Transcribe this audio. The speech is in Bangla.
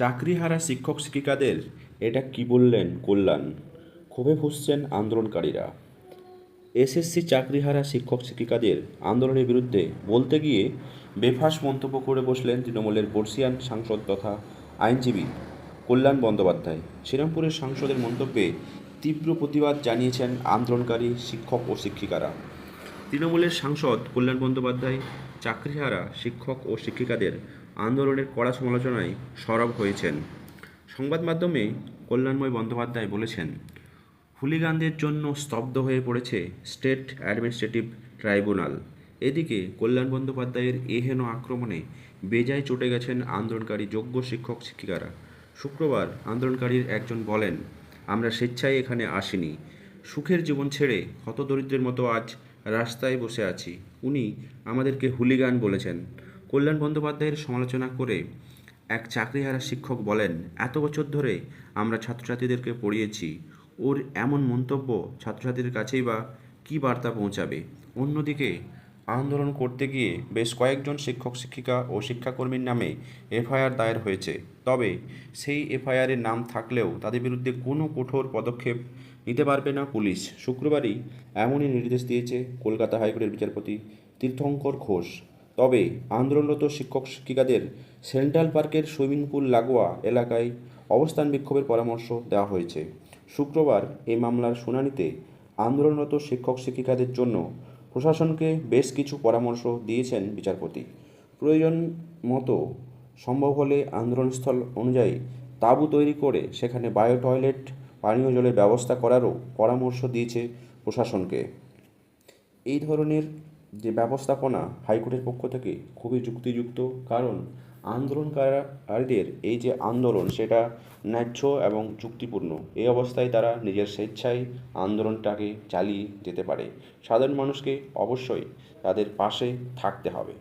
চাকরিহারা শিক্ষক শিক্ষিকাদের এটা কি বললেন কল্যাণ? ক্ষোভে ফুসছেন আন্দোলনকারীরা। এসএসসি চাকরিহারা শিক্ষক শিক্ষিকাদের আন্দোলনের বিরুদ্ধে বলতে গিয়ে বেফাস মন্তব্য করে বসলেন তৃণমূলের বর্ষিয়ান সাংসদ তথা আইনজীবী কল্যাণ বন্দ্যোপাধ্যায়। শ্রীরামপুরের সাংসদের মন্তব্যে তীব্র প্রতিবাদ জানিয়েছেন আন্দোলনকারী শিক্ষক ও শিক্ষিকারা। তৃণমূলের সাংসদ কল্যাণ বন্দ্যোপাধ্যায় চাকরিহারা শিক্ষক ও শিক্ষিকাদের আন্দোলনের কড়া সমালোচনায় সরব হয়েছেন। সংবাদ মাধ্যমে কল্যাণময় বন্দ্যোপাধ্যায় বলেছেন, হুলিগানদের জন্য স্তব্ধ হয়ে পড়েছে স্টেট অ্যাডমিনিস্ট্রেটিভ ট্রাইব্যুনাল। এদিকে কল্যাণ বন্দ্যোপাধ্যায়ের এহেন আক্রমণে বেজায় চটে গেছেন আন্দোলনকারী যোগ্য শিক্ষক শিক্ষিকারা। শুক্রবার আন্দোলনকারীর একজন বলেন, আমরা স্বেচ্ছায় এখানে আসিনি। সুখের জীবন ছেড়ে হতদরিদ্রের মতো আজ রাস্তায় বসে আছি। উনি আমাদেরকে হুলিগান বলেছেন। কল্যাণ বন্দ্যোপাধ্যায়ের সমালোচনা করে এক চাকরিহারা শিক্ষক বলেন, এত বছর ধরে আমরা ছাত্রছাত্রীদেরকে পড়িয়েছি। ওর এমন মন্তব্য ছাত্রছাত্রীদের কাছেই বা কী বার্তা পৌঁছাবে? অন্যদিকে, আন্দোলন করতে গিয়ে বেশ কয়েকজন শিক্ষক, শিক্ষিকা ও শিক্ষাকর্মীর নামে এফআইআর দায়ের হয়েছে। তবে সেই এফআইআরের নাম থাকলেও তাদের বিরুদ্ধে কোনো কঠোর পদক্ষেপ নিতে পারবে না পুলিশ। শুক্রবারই এমনই নির্দেশ দিয়েছে কলকাতা হাইকোর্টের বিচারপতি তীর্থঙ্কর ঘোষ। তবে আন্দোলনরত শিক্ষক শিক্ষিকাদের সেন্ট্রাল পার্কের সুইমিং পুল লাগোয়া এলাকায় অবস্থান বিক্ষোভের পরামর্শ দেওয়া হয়েছে। শুক্রবার এই মামলার শুনানিতে আন্দোলনরত শিক্ষক শিক্ষিকাদের জন্য প্রশাসনকে বেশ কিছু পরামর্শ দিয়েছেন বিচারপতি। প্রয়োজন মতো সম্ভব হলে আন্দোলনস্থল অনুযায়ী তাঁবু তৈরি করে সেখানে বায়ো টয়লেট পানীয় জলের ব্যবস্থা করারও পরামর্শ দিয়েছে প্রশাসনকে। এই ধরনের যে ব্যবস্থাপনা হাইকোর্টের পক্ষ থেকে খুবই যুক্তিযুক্ত, কারণ আন্দোলনকারীদের এই যে আন্দোলন, সেটা ন্যায্য এবং যুক্তিপূর্ণ। এই অবস্থায় তারা নিজের স্বেচ্ছায় আন্দোলনটাকে চালিয়ে যেতে পারে। সাধারণ মানুষকে অবশ্যই তাদের পাশে থাকতে হবে।